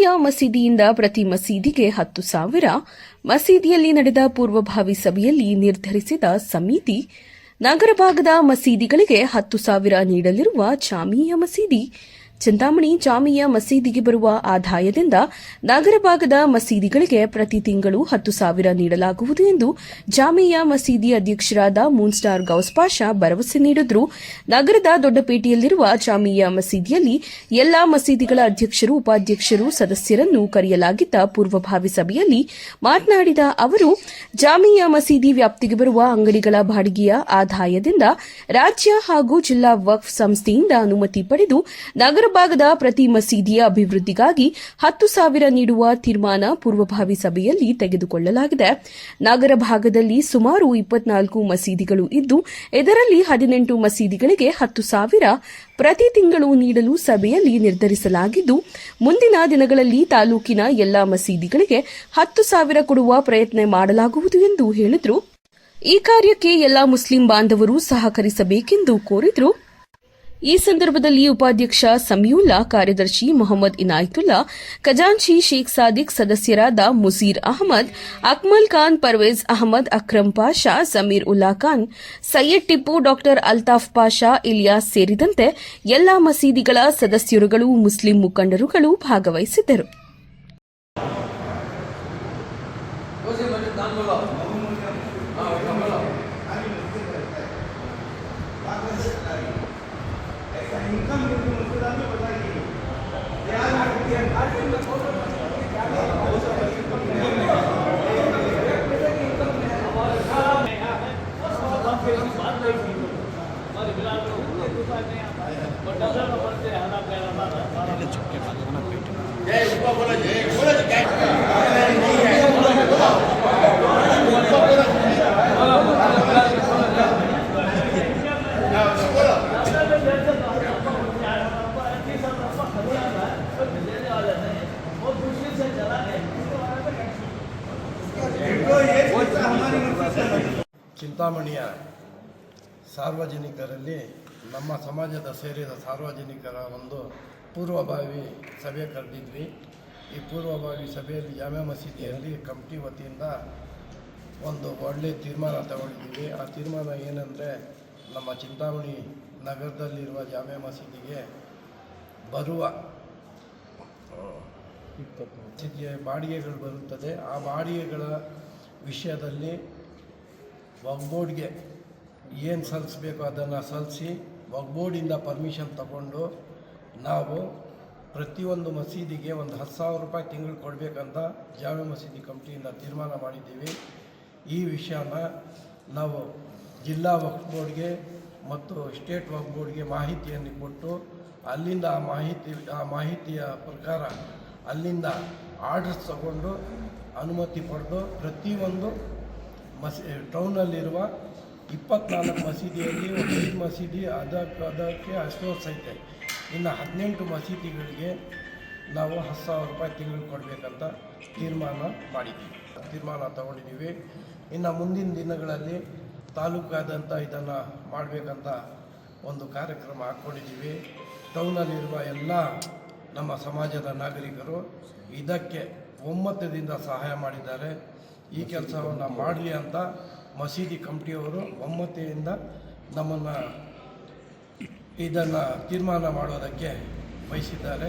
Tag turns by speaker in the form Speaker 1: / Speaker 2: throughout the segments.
Speaker 1: ಜಾಮಿಯಾ ಮಸೀದಿಯಿಂದ ಪ್ರತಿ ಮಸೀದಿಗೆ ಹತ್ತು ಸಾವಿರ. ಮಸೀದಿಯಲ್ಲಿ ನಡೆದ ಪೂರ್ವಭಾವಿ ಸಭೆಯಲ್ಲಿ ನಿರ್ಧರಿಸಿದ ಸಮಿತಿ, ನಗರ ಭಾಗದ ಮಸೀದಿಗಳಿಗೆ ಹತ್ತು ಸಾವಿರ ನೀಡಲಿರುವ ಜಾಮೀಯ ಮಸೀದಿ. ಚಿಂತಾಮಣಿ ಜಾಮಿಯಾ ಮಸೀದಿಗೆ ಬರುವ ಆದಾಯದಿಂದ ನಗರ ಭಾಗದ ಮಸೀದಿಗಳಿಗೆ ಪ್ರತಿ ತಿಂಗಳು ಹತ್ತು ಸಾವಿರ ನೀಡಲಾಗುವುದು ಎಂದು ಜಾಮಿಯಾ ಮಸೀದಿ ಅಧ್ಯಕ್ಷರಾದ ಮೂನ್ಸ್ಟಾರ್ ಗೌಸ್ ಪಾಷಾ ಭರವಸೆ ನೀಡಿದ್ರು. ನಗರದ ದೊಡ್ಡಪೇಟೆಯಲ್ಲಿರುವ ಜಾಮಿಯಾ ಮಸೀದಿಯಲ್ಲಿ ಎಲ್ಲಾ ಮಸೀದಿಗಳ ಅಧ್ಯಕ್ಷರು, ಉಪಾಧ್ಯಕ್ಷರು, ಸದಸ್ಯರನ್ನು ಕರೆಯಲಾಗಿದ್ದ ಪೂರ್ವಭಾವಿ ಸಭೆಯಲ್ಲಿ ಮಾತನಾಡಿದ ಅವರು ಜಾಮಿಯಾ ಮಸೀದಿ ವ್ಯಾಪ್ತಿಗೆ ಬರುವ ಅಂಗಡಿಗಳ ಬಾಡಿಗೆಯ ಆದಾಯದಿಂದ ರಾಜ್ಯ ಹಾಗೂ ಜಿಲ್ಲಾ ವಕ್ಫ್ ಸಂಸ್ಥೆಯಿಂದ ಅನುಮತಿ ಪಡೆದು ನಗರ ಭಾಗದ ಪ್ರತಿ ಮಸೀದಿಯ ಅಭಿವೃದ್ಧಿಗಾಗಿ ಹತ್ತು ಸಾವಿರ ನೀಡುವ ತೀರ್ಮಾನ ಪೂರ್ವಭಾವಿ ಸಭೆಯಲ್ಲಿ ತೆಗೆದುಕೊಳ್ಳಲಾಗಿದೆ. ನಗರ ಭಾಗದಲ್ಲಿ ಸುಮಾರು ಇಪ್ಪತ್ನಾಲ್ಕು ಮಸೀದಿಗಳು ಇದ್ದು, ಇದರಲ್ಲಿ ಹದಿನೆಂಟು ಮಸೀದಿಗಳಿಗೆ ಹತ್ತು ಸಾವಿರ ಪ್ರತಿ ತಿಂಗಳು ನೀಡಲು ಸಭೆಯಲ್ಲಿ ನಿರ್ಧರಿಸಲಾಗಿದ್ದು, ಮುಂದಿನ ದಿನಗಳಲ್ಲಿ ತಾಲೂಕಿನ ಎಲ್ಲಾ ಮಸೀದಿಗಳಿಗೆ ಹತ್ತು ಸಾವಿರ ಕೊಡುವ ಪ್ರಯತ್ನ ಮಾಡಲಾಗುವುದು. ಎಂದು ಹೇಳಿದರು. ಈ ಕಾರ್ಯಕ್ಕೆ ಎಲ್ಲಾ ಮುಸ್ಲಿಂ ಬಾಂಧವರು ಸಹಕರಿಸಬೇಕೆಂದು ಕೋರಿದರು. ಈ ಸಂದರ್ಭದಲ್ಲಿ ಉಪಾಧ್ಯಕ್ಷ ಸಮೀವುಲ್ಲಾ, ಕಾರ್ಯದರ್ಶಿ ಮೊಹಮ್ಮದ್ ಇನಾಯ್ತುಲ್ಲಾ, ಖಜಾಂಚಿ ಶೇಖ್ ಸಾದಿಕ್ ಸದಸ್ಯರಾದ ಮುಜೀರ್ ಅಹಮದ್, ಅಕ್ಮಲ್ ಖಾನ್, ಪರ್ವೇಜ್ ಅಹಮದ್, ಅಕ್ರಂ ಪಾಷಾ, ಸಮೀರ್ ಉಲ್ಲಾ ಖಾನ್, ಸೈಯದ್ ಟಿಪ್ಪು ಡಾಕ್ಟರ್ ಅಲ್ತಾಫ್ ಪಾಷಾ, ಇಲಿಯಾಸ್ ಸೇರಿದಂತೆ ಎಲ್ಲಾ ಮಸೀದಿಗಳ ಸದಸ್ಯರುಗಳು, ಮುಸ್ಲಿಂ ಮುಖಂಡರುಗಳು ಭಾಗವಹಿಸಿದ್ದರು.
Speaker 2: بلال کو اپنے دوسرے میں آیا ہے بٹا جانا پڑتے ہیں ہمارا پہلا مارا مارا مارا
Speaker 3: ಚಿಂತಾಮಣಿಯ ಸಾರ್ವಜನಿಕರಲ್ಲಿ ನಮ್ಮ ಸಮಾಜದ ಸೇರಿದ ಸಾರ್ವಜನಿಕರ ಒಂದು ಪೂರ್ವಭಾವಿ ಸಭೆ ಕರೆದಿದ್ವಿ. ಈ ಪೂರ್ವಭಾವಿ ಸಭೆಯಲ್ಲಿ ಜಾಮೆ ಮಸೀದಿಯಲ್ಲಿ ಕಮಿಟಿ ವತಿಯಿಂದ ಒಂದು ಒಳ್ಳೆಯ ತೀರ್ಮಾನ ತಗೊಂಡಿದ್ದೀವಿ. ಆ ತೀರ್ಮಾನ ಏನಂದರೆ ನಮ್ಮ ಚಿಂತಾಮಣಿ ನಗರದಲ್ಲಿರುವ ಜಾಮೆ ಮಸೀದಿಗೆ ಬರುವ ಬಾಡಿಗೆಗಳು ಬರುತ್ತದೆ. ಆ ಬಾಡಿಗೆಗಳ ವಿಷಯದಲ್ಲಿ ವಕ್ಬೋರ್ಡ್ಗೆ ಏನು ಸಲ್ಲಿಸ್ಬೇಕು ಅದನ್ನು ಸಲ್ಲಿಸಿ ವಕ್ಬೋರ್ಡಿಂದ ಪರ್ಮಿಷನ್ ತಗೊಂಡು ನಾವು ಪ್ರತಿಯೊಂದು ಮಸೀದಿಗೆ ಒಂದು ಹತ್ತು ಸಾವಿರ ರೂಪಾಯಿ ತಿಂಗಳು ಕೊಡಬೇಕಂತ ಜಾಮೆ ಮಸೀದಿ ಕಮಿಟಿಯಿಂದ ತೀರ್ಮಾನ ಮಾಡಿದ್ದೀವಿ. ಈ ವಿಷಯನ ನಾವು ಜಿಲ್ಲಾ ವಕ್ಫ್ ಬೋರ್ಡ್ಗೆ ಮತ್ತು ಸ್ಟೇಟ್ ವಕ್ಫ್ ಬೋರ್ಡ್ಗೆ ಮಾಹಿತಿಯನ್ನು ಕೊಟ್ಟು ಅಲ್ಲಿಂದ ಆ ಮಾಹಿತಿ, ಆ ಮಾಹಿತಿಯ ಪ್ರಕಾರ ಅಲ್ಲಿಂದ ಆರ್ಡರ್ಸ್ ತಗೊಂಡು ಅನುಮತಿ ಪಡೆದು ಪ್ರತಿಯೊಂದು ಮಸಿ ಟೌನಲ್ಲಿರುವ ಇಪ್ಪತ್ನಾಲ್ಕು ಮಸೀದಿಯಲ್ಲಿ ಒಂದು ಮಸೀದಿ ಅದಕ್ಕೆ ಅದಕ್ಕೆ ಅಷ್ಟೋಸ್ ಐತೆ ಇನ್ನು ಹದಿನೆಂಟು ಮಸೀದಿಗಳಿಗೆ ನಾವು ಹತ್ತು ಸಾವಿರ ರೂಪಾಯಿ ತಿಂಗಳು ಕೊಡಬೇಕಂತ ತೀರ್ಮಾನ ಮಾಡಿದ್ದೀವಿ. ತೀರ್ಮಾನ ತಗೊಂಡಿದ್ದೀವಿ. ಇನ್ನು ಮುಂದಿನ ದಿನಗಳಲ್ಲಿ ತಾಲೂಕಾದಂಥ ಇದನ್ನು ಮಾಡಬೇಕಂತ ಒಂದು ಕಾರ್ಯಕ್ರಮ ಹಾಕ್ಕೊಂಡಿದ್ದೀವಿ. ಟೌನಲ್ಲಿರುವ ಎಲ್ಲ ನಮ್ಮ ಸಮಾಜದ ನಾಗರಿಕರು ಇದಕ್ಕೆ ಒಮ್ಮತದಿಂದ ಸಹಾಯ ಮಾಡಿದ್ದಾರೆ. ಈ ಕೆಲಸವನ್ನು ಮಾಡಲಿ ಅಂತ ಮಸೀದಿ ಕಮಿಟಿಯವರು ಒಮ್ಮತೆಯಿಂದ ನಮ್ಮನ್ನು ಇದನ್ನು ತೀರ್ಮಾನ ಮಾಡೋದಕ್ಕೆ ಬಯಸಿದ್ದಾರೆ,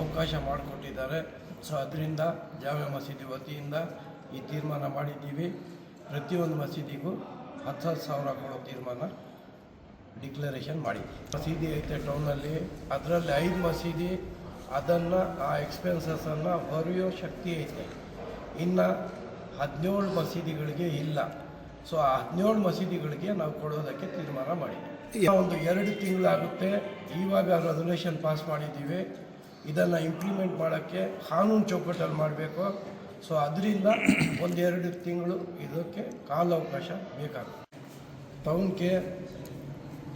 Speaker 3: ಅವಕಾಶ ಮಾಡಿಕೊಟ್ಟಿದ್ದಾರೆ. ಸೊ ಅದರಿಂದ ಜಾಮೆ ಮಸೀದಿ ವತಿಯಿಂದ ಈ ತೀರ್ಮಾನ ಮಾಡಿದ್ದೀವಿ. ಪ್ರತಿಯೊಂದು ಮಸೀದಿಗೂ ಹತ್ತು ಹತ್ತು ಸಾವಿರ ಕೊಡೋ ತೀರ್ಮಾನ ಡಿಕ್ಲರೇಷನ್ ಮಾಡಿ ಮಸೀದಿ ಐತೆ ಟೌನಲ್ಲಿ ಅದರಲ್ಲಿ ಐದು ಮಸೀದಿ, ಅದನ್ನು ಆ ಎಕ್ಸ್ಪೆನ್ಸಸನ್ನು ಹೊರೆಯೋ ಶಕ್ತಿ ಐತೆ. ಇನ್ನು ಹದಿನೇಳು ಮಸೀದಿಗಳಿಗೆ ಇಲ್ಲ ಸೊ ಆ ಹದಿನೇಳು ಮಸೀದಿಗಳಿಗೆ ನಾವು ಕೊಡೋದಕ್ಕೆ ತೀರ್ಮಾನ ಮಾಡಿದ್ದೀವಿ ಒಂದು ಎರಡು ತಿಂಗಳಾಗುತ್ತೆ ಇವಾಗ ರೆಸೊಲ್ಯೂಷನ್ ಪಾಸ್ ಮಾಡಿದ್ದೀವಿ ಇದನ್ನು ಇಂಪ್ಲಿಮೆಂಟ್ ಮಾಡೋಕ್ಕೆ ಕಾನೂನು ಚೌಕಟ್ಟಲ್ಲಿ ಮಾಡಬೇಕು ಸೊ ಅದರಿಂದ ಒಂದೆರಡು ತಿಂಗಳು ಇದಕ್ಕೆ ಕಾಲಾವಕಾಶ ಬೇಕಾಗುತ್ತೆ टाउन के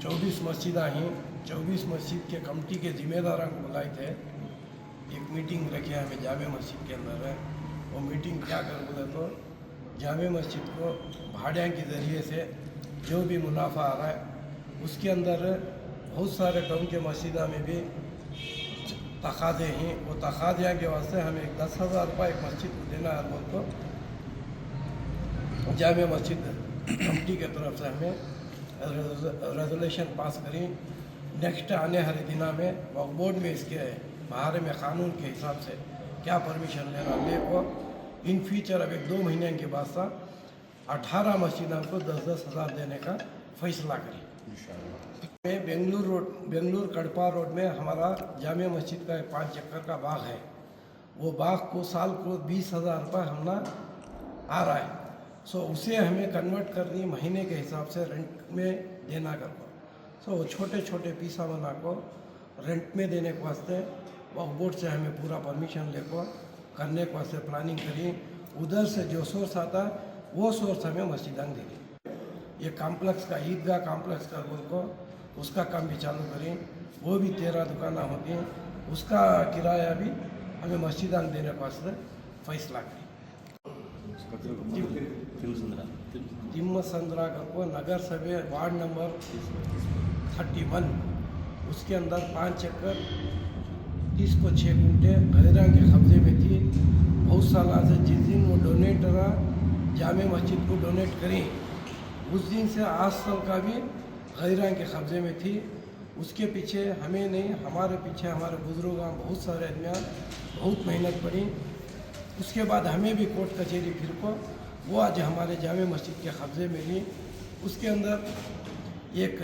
Speaker 3: 24 मस्जिद हैं 24 मस्जिद के कमेटी के जिम्मेदारों को बुलाए थे एक मीटिंग रखे हमें जामे मस्जिद के अंदर है وہ میٹنگ کیا کر بولے تو جامع مسجد کو بھاڑیاں کے ذریعے سے جو بھی منافع آ رہا ہے، اس کے اندر بہت سارے قوم کے مسجدہ میں بھی تقاضے ہیں۔ وہ تقاضیاں کے واسطے ہمیں ایک دس ہزار روپئے ایک مسجد کو دینا ہے۔ لوگ کو جامع مسجد کمیٹی کے طرف سے ہمیں ریزولیشن پاس کریں۔ نیکسٹ آنے ہر دنہ میں وقت بورڈ میں اس کے بارے میں قانون کے حساب سے کیا پرمیشن لے رہا میرے کو ان فیوچر اب ایک دو مہینے کے بعد سا اٹھارہ مسجدوں کو دس دس ہزار دینے کا فیصلہ کریں۔ میں بنگلور روڈ بنگلور کڑپا روڈ میں ہمارا جامع مسجد کا پانچ چکر کا باغ ہے۔ وہ باغ کو سال کو بیس ہزار روپے نہ آ رہا ہے۔ سو so, اسے ہمیں کنورٹ کرنی مہینے کے حساب سے رینٹ میں دینا کرنا سو so, وہ چھوٹے چھوٹے پیسہ منا کو رینٹ میں دینے کے واسطے اور بورڈ سے ہمیں پورا پرمیشن لے کر کرنے کو سے پلاننگ کری۔ ادھر سے جو سورس آتا وہ سورس ہمیں مسجد دی۔ یہ کمپلیکس کا عیدگاہ کمپلیکس کا بول کو اس کا کام بھی چالو کریں۔ وہ بھی تیرہ دکانیں ہوتی ہیں۔ اس کا کرایہ بھی ہمیں مسجد دینے کو سے فیصلہ کریں۔ جی۔ تمسندرا کو نگر سبھے وارڈ نمبر تھرٹی ون اس کے اندر پانچ چکر۔ تیس کو چھ گھنٹے غیران کے قبضے میں تھی۔ بہت سالہ سے جس دن وہ ڈونیٹ رہا جامع مسجد کو ڈونیٹ کریں۔ اس دن سے آج سال کا بھی غیران کے قبضے میں تھی۔ اس کے پیچھے ہمیں نہیں، ہمارے پیچھے ہمارے بزرگاں، بہت سارے ادمیان بہت محنت پڑی۔ اس کے بعد ہمیں بھی کورٹ کچہری پھر کو، وہ آج ہمارے جامع مسجد کے قبضے میں لی اس کے اندر ایک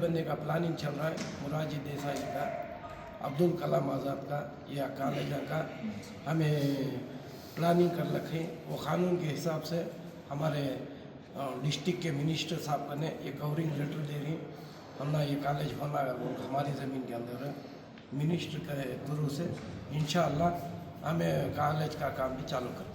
Speaker 3: بننے کا پلاننگ چل رہا ہے مراجی دیسائی کا عبد الکلام آزاد کا، یا کالجہ کا۔ ہمیں پلاننگ کر رکھیں۔ وہ قانون کے حساب سے ہمارے ڈسٹک کے منسٹر صاحب نے یہ کورنگ لیٹر دے رہی۔ ہم یہ کالج بنا ہماری زمین کے اندر ہے۔ منسٹر کے تھرو سے انشاءاللہ ہمیں کالج کا کام بھی چالو کر